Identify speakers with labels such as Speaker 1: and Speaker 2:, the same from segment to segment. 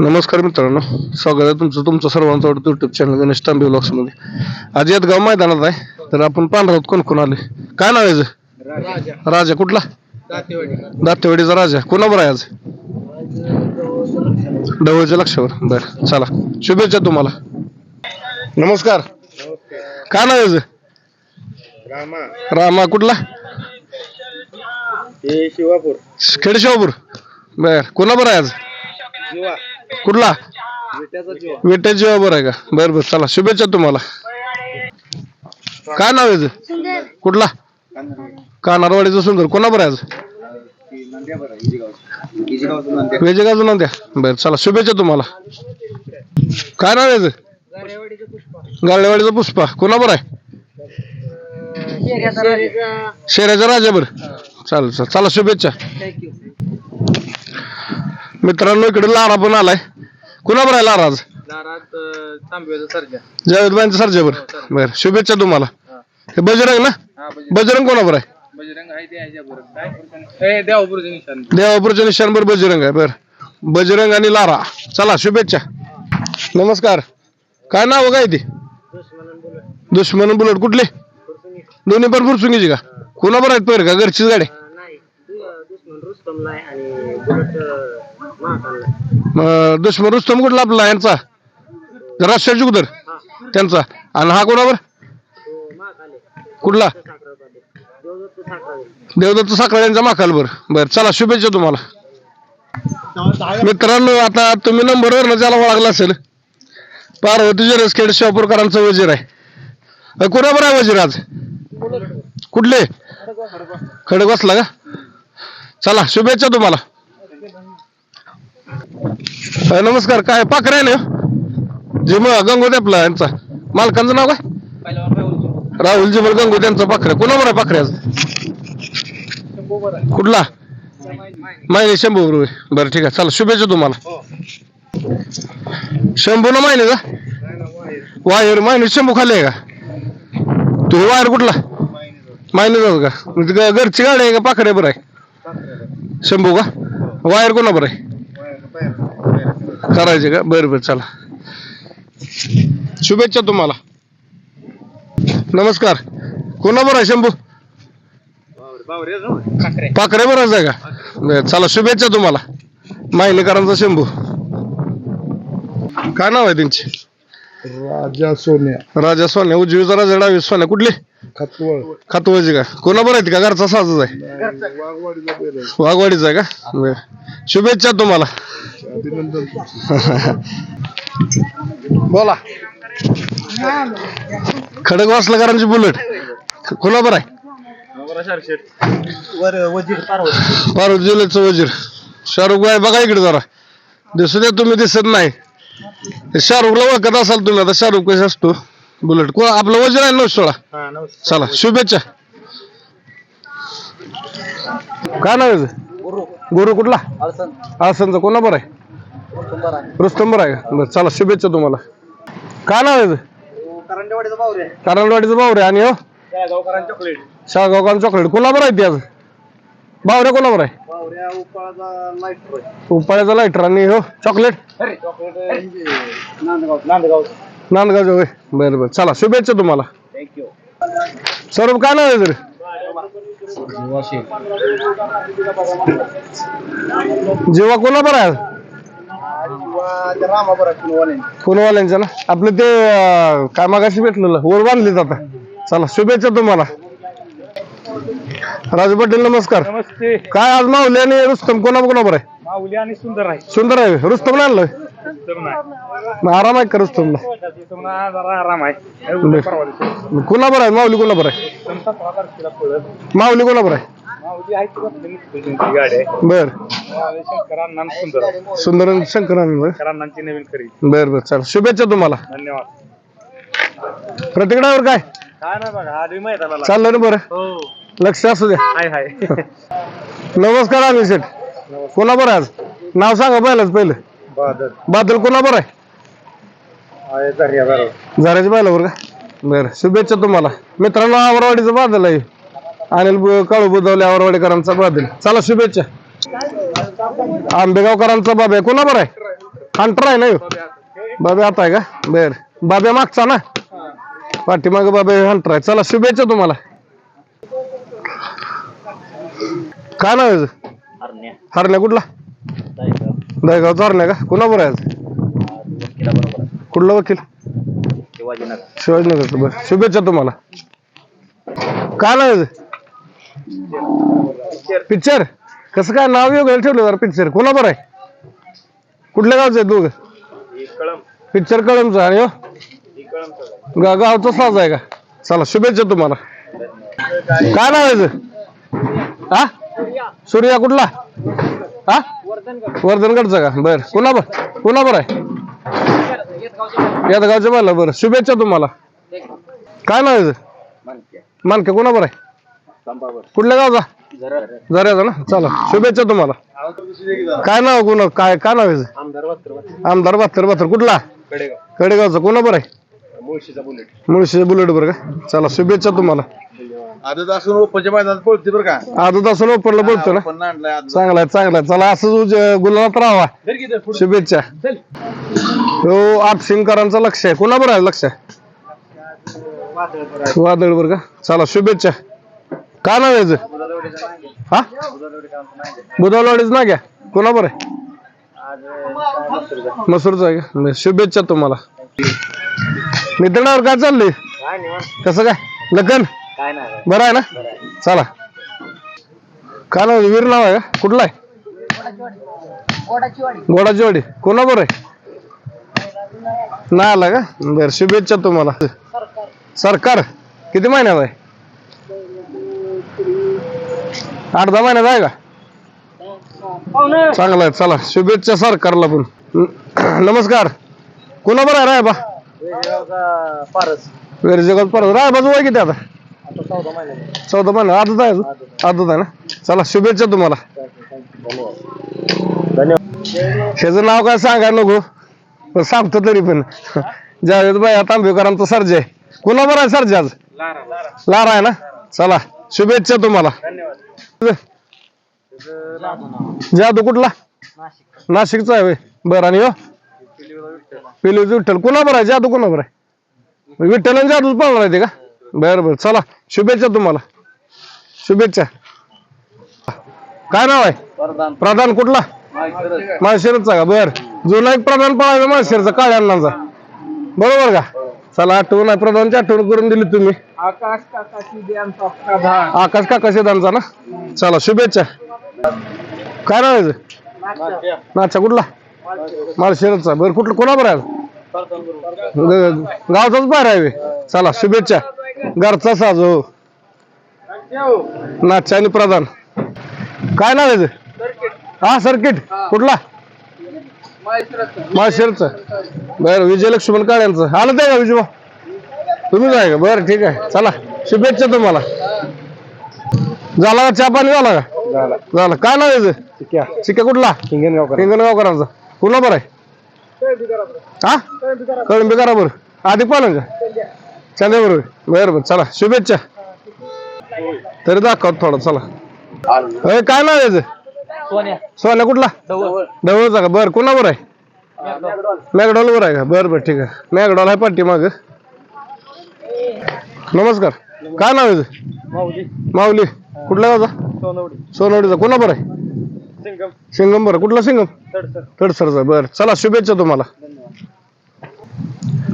Speaker 1: नमस्कार मित्रांनो. स्वागत आहे तुमचं तुमचं सर्वांचं आवडतं युट्यूब चॅनल गणेश तांबे मध्ये. आज यात गाव मैदानात आहे. तर आपण पांढरात कोण कोण आले. काय नाव आहे याचं? राजा. कुठला? दातेवाडीचा राजा. कोणावर आहे आज? ढवळच्या लक्षावर. बर चला. शुभेच्छा तुम्हाला. नमस्कार. काय नाव आहे याचं?
Speaker 2: रामा.
Speaker 1: रामा कुठला?
Speaker 2: हे शिवापूर.
Speaker 1: खेडशिवापूर बर कोणावर आहे आज? कुठला?
Speaker 2: विट्याचा जीवा
Speaker 1: विटेश जीवावर आहे का? बर बर चला शुभेच्छा तुम्हाला. काय नाव आहे याचं? कुठला? कानारवाडीचं सुंदर. कोणाबर आहे
Speaker 2: नंद्या बरं इजिगाव इजिगावचं नंद्या.
Speaker 1: वेजे गाजून ना द्या बरं चला शुभेच्छा तुम्हाला. काय नाव आहे याचं? गाळेवाडीचा पुष्पा. कोणाबर आहे? शेऱ्याचा राजा. बर. चालेल चालेल. चला शुभेच्छा. मित्रांनो इकडे लारा पण आलाय. कुणाबर आहे लारा आज?
Speaker 2: तांब्याचा सर्जा.
Speaker 1: जावेद बाईंचा सरजा बर. बर शुभेच्छा तुम्हाला. हे. बजरंग ना?
Speaker 2: हा
Speaker 1: बजरंग. कोणाबर आहे?
Speaker 2: बरं निशान
Speaker 1: देवापूरच्या निशाणभर बजरंग आहे. बर. बजरंग आणि लारा. चला शुभेच्छा. नमस्कार. काय नाव काय ती? दुश्मन बुलेट. कुठले? दोन्ही पण फुरसुंगीची का? कोणाबर आहेत पैर का? घरचीच गाडी? मग दुश्मन रुस्तम कुठला आपला यांचा? राष्ट्रीय जुगदर त्यांचा. आणि हा कोणावर? कुठला? देवदत्त साखळे यांचा माकाल बर बर चला शुभेच्छा तुम्हाला. मित्रांनो आता तुम्ही नंबरवर ज्याला ओळखला असेल पार्वती जरसखेड शिवापूरकरांचा वजीर आहे. कोणाबर आहे वजीर आज? कुठले? खडक बसला का? चला शुभेच्छा तुम्हाला. अ, नमस्कार काय पाखरे आहे ना? जे मग गंगोते आपला यांचा. मालकांचं नाव काय? राहुल जिमल गंगोते यांचा पाखरे. कोणावर आहे पाखऱ्याचं कुठला? मायने शंभू बरोबर. बरं ठीक आहे. चला शुभेच्छा तुम्हाला. शंभू ना मायने का? वायर मायने शंभू खाली आहे का? तू हे वायर कुठला? मायने जाऊ का? म्हणजे ग- घरची गाडी आहे का? पाखरे बरं आहे? शंभू का? वायर कोणा बरं आहे? करायचे का? बरं बरं चला. शुभेच्छा तुम्हाला. नमस्कार. कोणा बरं आहे शंभू? पाखरे बरंच आहे का? बरं, चला शुभेच्छा तुम्हाला. मायनेकरांचा शंभू. काय नाव आहे त्यांची?
Speaker 2: राजा सोन्या.
Speaker 1: राजा सोन्या. उजवीचा राजा डावी सोन्या. कुठली?
Speaker 2: खतवळ.
Speaker 1: खातवायची का? कोणा बरं आहेत का? घरचा साजच आहे.
Speaker 2: वाघवाडीचा बेल आहे.
Speaker 1: वाघवाडीचा आहे का? बरं. शुभेच्छा तुम्हाला. बोला. खडक वासलाकरांची बुलेट. बरं आहे?
Speaker 2: वर वजीर पार्वती.
Speaker 1: जिल्ह्याचं वजीर. शाहरुख भाई बघा इकडे जरा. दिसू द्या तुम्ही दिसत नाही. शाहरुखला ओळखत असाल तुम्ही आता शाहरुख कसा असतो? बुलेट. कोण? आपलं वजीर आहे ना सोळा?
Speaker 2: हा
Speaker 1: चला शुभेच्छा. काय नाव आहे? गुरु कुठला? आसनचा कोणा बरं आहे? रुस्तम बरं आहे का? बरं चला शुभेच्छा तुम्हाला. काय नाव आहे?
Speaker 2: करंडेवाडीचा बावरे
Speaker 1: कारंडवाडीचं बावरे आणि हो?
Speaker 2: गावकरांच्या चॉकलेट
Speaker 1: कोणाबर आहे ते आज? बावऱ्या कोणाबर आहे?
Speaker 2: बावऱ्या उपाळाचा लाइट
Speaker 1: उपाळ्याचा लायटर आणि हो चॉकलेट
Speaker 2: चॉकलेट नांदगाव नांदगाव.
Speaker 1: नांदगावचं होय बरं बरं. चला शुभेच्छा तुम्हाला.
Speaker 2: थँक्यू
Speaker 1: स्वरूप काय नाव आहे जेव्हा आहे?
Speaker 2: रामा बरं कुणवाले
Speaker 1: कोणवाल्यांचं ना? आपलं ते अं, काय मागाशी भेटलेलं वर बांधलीत आता. चला शुभेच्छा तुम्हाला. राजू पाटील नमस्कार.
Speaker 2: नमस्ते.
Speaker 1: काय आज माऊली आणि रुस्तम कोणा कोणाबर आहे?
Speaker 2: माऊली आणि सुंदर आहे.
Speaker 1: सुंदर आहे रुस्तम आणलं मग आराम आहे का रुस्तमला
Speaker 2: तुम्हाला आराम आहे.
Speaker 1: बरं.
Speaker 2: परवा दिवशी.
Speaker 1: आहे माऊली कोणाबर आहे.
Speaker 2: तुमचा सोळा तारखेला पळत
Speaker 1: माऊली कोणाबर आहे.
Speaker 2: माऊली आहे ती गाडी आहे.
Speaker 1: बर.
Speaker 2: माऊली शंकरांना आणि सुंदर.
Speaker 1: सुंदर शंकरानंद
Speaker 2: शंकरांनाची नवीन खरेदी.
Speaker 1: बर बर. चला शुभेच्छा तुम्हाला.
Speaker 2: धन्यवाद.
Speaker 1: प्रतिकडावर काय?
Speaker 2: काय ना बघा आधी माहीत आला.
Speaker 1: चाललं ना बरं?
Speaker 2: हो.
Speaker 1: लक्ष असू द्या.
Speaker 2: हाय हाय.
Speaker 1: नमस्कार अनिल शेठ आहे आज. नाव सांगा पहिलंच पहिलं.
Speaker 2: बादल.
Speaker 1: कोणाबर आहे? झाडाच्या बैलावर का? बरं शुभेच्छा तुम्हाला. मित्रांनो आवरवाडीचं बादल आहे. अनिल बु- काळू बुधवले आवरवाडीकरांचा बादल. चला शुभेच्छा. आंबेगावकरांचा बाब आहे. कोणाबर आहे? हंटर आहे ना? बाबे आता आहे का? बर. बाब्या मागचा ना? पाठीमाग बाबे हंटर आहे. चला शुभेच्छा तुम्हाला. काय नाव?
Speaker 2: हरण्या.
Speaker 1: हरण्या कुठला?
Speaker 2: जायचं
Speaker 1: दहेगावचा का? कुणाबरोबर आहे कुठला वकील?
Speaker 2: शिवाजीनगर.
Speaker 1: शिवाजीनगरचं बरं शुभेच्छा तुम्हाला. काय नाव पिक्चर. कसं काय नाव योग्य ठेवलं जरा पिक्चर. कोणाबरोबर आहे? कुठल्या गावचं आहे दोघं? पिक्चर कळमचं आणि हो? गा गावचा साज आहे का? चला शुभेच्छा तुम्हाला. काय नाव आहे याचं? हा सूर्या कुठला? हा? वर्धनगडचा का? बर. कुणा बर आहे? यात गावच्या बायला बरं. शुभेच्छा तुम्हाला. काय नाव आहे याचं?
Speaker 2: मानक्या
Speaker 1: मानके. कुणा बर आहे? कुठल्या गावचा?
Speaker 2: जरा
Speaker 1: जऱ्याचा ना? चला शुभेच्छा तुम्हाला. काय नाव कुणा? काय काय नाव आहे याचं?
Speaker 2: आमदार
Speaker 1: बहात्तर बहात्तर. कुठला?
Speaker 2: कडेगाव
Speaker 1: कडेगावचा कुणा बर आहे?
Speaker 2: मुळशीचा बुलेट.
Speaker 1: मुळशी बुलेट बरं का? चला शुभेच्छा तुम्हाला.
Speaker 2: आता असून ओपनच्या मैदानात पळते बरं का?
Speaker 1: आजच असं ओपनला बोलतो ना.
Speaker 2: पण आणलाय आज
Speaker 1: चांगला आहे चांगला आहे चला असंच उज- गुलाबात राहावा. शुभेच्छा. हो आपशिंकरांचं लक्ष आहे. कोणा बरं आहे लक्ष? आहे वादळ बरं का? चला शुभेच्छा. काय नाव आहे याचं? हा? बुधाववाडीच ना घ्या. कोणा बरं आहे? मसूरचं आहे का? शुभेच्छा तुम्हाला. मित्रांवर काय चाललंय? कसं काय? लग्न?
Speaker 2: काय नाही
Speaker 1: बरं आहे ना? चला. काय नाव? वीर नाव आहे का? कुठला आहे? गोडाची वाडी कोणा बरं आहे? नाही आला का? बरं शुभेच्छा तुम्हाला. सरकार. किती महिन्यात आहे? आठ दहा महिन्यात आहे का? चांगला आहे. चला शुभेच्छा सरकारला पण. न- नमस्कार. कोणा बरं आहे राय बा
Speaker 2: पारस.
Speaker 1: वेरजेगाव परत राय बाजू आहे किती आता?
Speaker 2: चौदा महिने.
Speaker 1: आजच आहे? आजच आहे. ना? चला शुभेच्छा तुम्हाला. ह्याचं नाव काय सांगा नको? पण सांगतो तरी पण. जावेद बाया तांबेकरांचा सर्ज आहे. कुणा बरं आहे सर्ज आज? लारा. आहे ना? चला शुभेच्छा तुम्हाला. जादू कुठला? नाशिकचा. आहे. बरं आणि हो? पिलू विठ्ठल. बरं आहे? जादू बरं आहे? विठ्ठल आणि जादूच पाळणार आहे ते का? बरं बरं. चला शुभेच्छा तुम्हाला. शुभेच्छा. काय नाव आहे? प्रधान. कुठला? माळशिरचा का? बर. जुना एक प्रधान पळायचा माळशिरचा काळ्या अण्णांचा. बरोबर का? चला आठवण आहे. प्रधानची आठवण करून दिली तुम्ही.
Speaker 2: आकाश
Speaker 1: आकाश काका शेतांचा ना? चला शुभेच्छा. काय नाव आहे? नाचा कुठला? माळशिरचा बर कुठला कोणा बरं आहे गावचाच बाहेर आहे. चला शुभेच्छा. घरचा साज. नाचा आणि प्रधान. काय नाव आहे? हा सर्किट. कुठला? माळशिरचा. बरं विजय लक्ष्मण काळ्यांचं आलं ते का विजय तुम्हीच आहे का? बरं ठीक आहे. चला शुभेच्छा तुम्हाला. झाला का? चहा पाणी झाला का? झालं. काय नाव आहे? चिक्या. कुठला? हिंगणगावकरांचा. कुठला बरं आहे? हा? कळंबी करा बरं अधिक पालन का? चांदे बरोबर बरं बरं चला शुभेच्छा. तरी दाखव थोडं चला. अरे काय नाव आहे याचं?
Speaker 2: सोन्या.
Speaker 1: कुठला?
Speaker 2: जवळ
Speaker 1: ढवळचा का? बरं कुणावर आहे? मॅकडॉल वर आहे का? बरं बरं ठीक आहे. मॅकडॉल आहे पाठी माग. नमस्कार. काय नाव आहे याचं?
Speaker 2: माऊली.
Speaker 1: कुठल्या गावचा
Speaker 2: सोनवडी.
Speaker 1: सोनवडीचा. कुणा बरं आहे?
Speaker 2: सिंगम.
Speaker 1: सिंगम बरं. कुठला सिंगम?
Speaker 2: तडसर.
Speaker 1: तडसरचा. बरं चला शुभेच्छा तुम्हाला.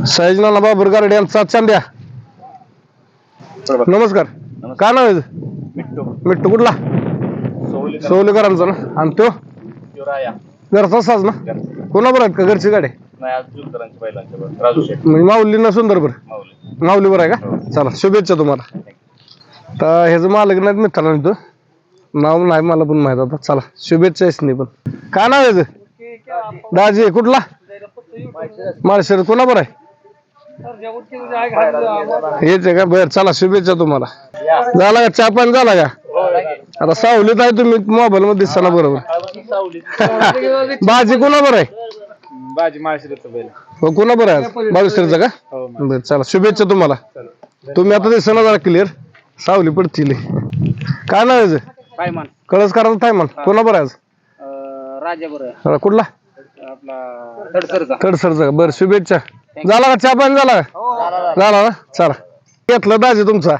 Speaker 1: सयाजीनाना बाबर गारडे यांचा चांद्या. नमस्कार. काय नाव आहे?
Speaker 2: मिट्टू.
Speaker 1: मिट्टू कुठला?
Speaker 2: सोवली
Speaker 1: सोवलेकरांचा ना. आणि तो? घरचा साज ना? कोणाबर आहेत का? घरची गाडी?
Speaker 2: नाही
Speaker 1: म्हणजे माऊली ना सुंदर बरं?
Speaker 2: माऊली.
Speaker 1: माऊलीवर आहे का? चला शुभेच्छा तुम्हाला. तर ह्याचं मालक नाहीत मित्रांनो इथं. नाव नाही मला पण माहीत आता. चला शुभेच्छा आहेस नाही पण. काय नाव आहे? दाजी कुठला? माळशेर कोणा बरं आहे? हेच आहे का बरं चला शुभेच्छा तुम्हाला. झाला का? चहा पाणी झाला का? आता सावलीत आहे तुम्ही मोबाईल मध्ये दिसताना बरोबर. भाजी कोणा बरं आहे?
Speaker 2: बाजी माळशिरचं बैल.
Speaker 1: हो कोणा बरं आहे बावीसचा का?
Speaker 2: हो
Speaker 1: बरं चला शुभेच्छा तुम्हाला. तुम्ही आता दिसना जरा क्लिअर सावली पडतील. काय नाव आहे याचं?
Speaker 2: काय मान
Speaker 1: कळस करायचं थाय मन कोणा बरं आहे आज?
Speaker 2: राजा बरं
Speaker 1: कुठला?
Speaker 2: आपला
Speaker 1: कडसरचा बरं शुभेच्छा. झाला का चहा पाणी? झाला का? झाला ना? चला. घेतलं दाजी तुमचा.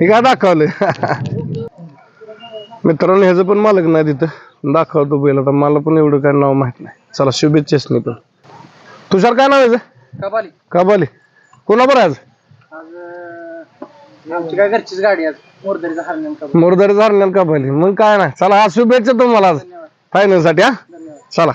Speaker 1: हे काय दाखवलं? मित्रांनो ह्याचं पण मालक नाही तिथं. दाखवतो बैल. आता मला पण एवढं काय नाव माहीत नाही. चला शुभेच्छाच नाही पण. तुषार काय नाव आहे याचं?
Speaker 2: कबाली
Speaker 1: कबाली कोणाबर आहे आज?
Speaker 2: आज आमची काय घरचीच गाडी आज मोरदरीचा हरण्यान कबाली
Speaker 1: मग काय नाही. चला आज शुभेच्छा तुम्हाला आज. फायनलसाठी हा? चला.